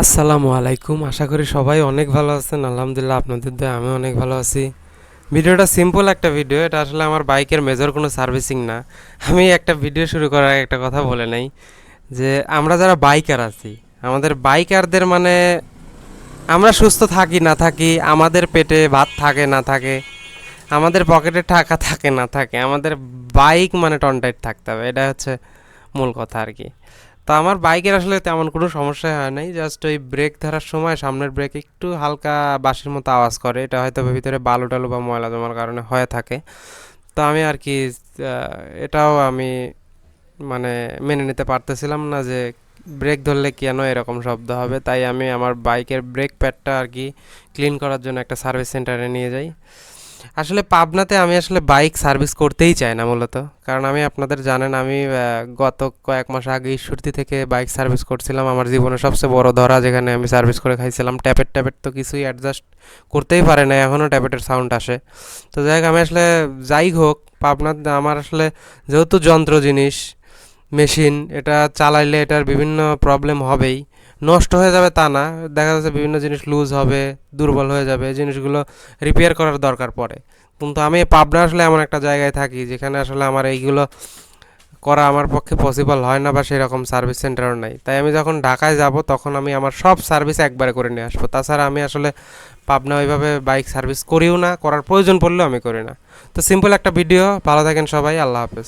আসসালামু আলাইকুম। আশা করি সবাই অনেক ভালো আছেন। আলহামদুলিল্লাহ আপনাদের দয়ে আমি অনেক ভালো আছি। ভিডিওটা সিম্পল একটা ভিডিও এটা আসলে আমার বাইকের মেজর কোনো সার্ভিসিং না। আমি একটা ভিডিও শুরু করার একটা কথা বলে নেই, যে আমরা যারা বাইকার আছি, আমাদের বাইকারদের মানে আমরা সুস্থ থাকি, না থাকি, আমাদের পেটে ভাত থাকে, না থাকে, আমাদের পকেটে টাকা থাকে, না থাকে, আমাদের বাইক মানে টনটাইট থাকতে হবে এটা হচ্ছে মূল কথা আর কি। তো আমার বাইকের আসলে তেমন কোনো সমস্যা হয় নাই। জাস্ট ওই ব্রেক ধরার সময় সামনের ব্রেক একটু হালকা বাঁশির মতো আওয়াজ করে। এটা হয়তো ভিতরে বালু টালু বা ময়লা জমার কারণে হয়ে থাকে। তো আমি আর কি এটাও আমি মানে মেনে নিতে পারতেছিলাম না যে ব্রেক ধরলে কেন এরকম শব্দ হবে। তাই আমি আমার বাইকের ব্রেক প্যাডটা আর কি ক্লিন করার জন্য একটা সার্ভিস সেন্টারে নিয়ে যাই। আসলে পাবনাতে আমি আসলে বাইক সার্ভিস করতেই চাই না মূলত। কারণ আমি আপনাদের জানেন, আমি গত কয়েক মাস আগে ঈশ্বরদী থেকে বাইক সার্ভিস করছিলাম। আমার জীবনের সবচেয়ে বড় ধরা যেখানে আমি সার্ভিস করে খাইছিলাম ট্যাপের ট্যাপের তো কিছুই অ্যাডজাস্ট করতেই পারে না এখনও ট্যাপেটের সাউন্ড আসে। তো যাই হোক, আমি আসলে যাই হোক, পাবনার, আমার আসলে যেহেতু যন্ত্র জিনিস, মেশিন, এটা চালাইলে এটার বিভিন্ন প্রবলেম হবেই। নষ্ট হয়ে যাবে তা না। দেখা যাচ্ছে বিভিন্ন জিনিস লুজ হবে, দুর্বল হয়ে যাবে জিনিসগুলো রিপেয়ার করার দরকার পড়ে। কিন্তু আমি পাবনা আসলে এমন একটা জায়গায় থাকি, যেখানে আসলে আমার এইগুলো করা আমার পক্ষে পসিবল হয় না বা সেরকম সার্ভিস সেন্টারও নাই। তাই আমি যখন ঢাকায় যাব, তখন আমি আমার সব সার্ভিস একবারে করে নিয়ে আসব। তাছাড়া আমি আসলে পাবনা ওইভাবে বাইক সার্ভিস করিও না, করার প্রয়োজন পড়লেও আমি করি না। তো সিম্পল একটা ভিডিও ভালো থাকেন সবাই, আল্লাহ হাফেজ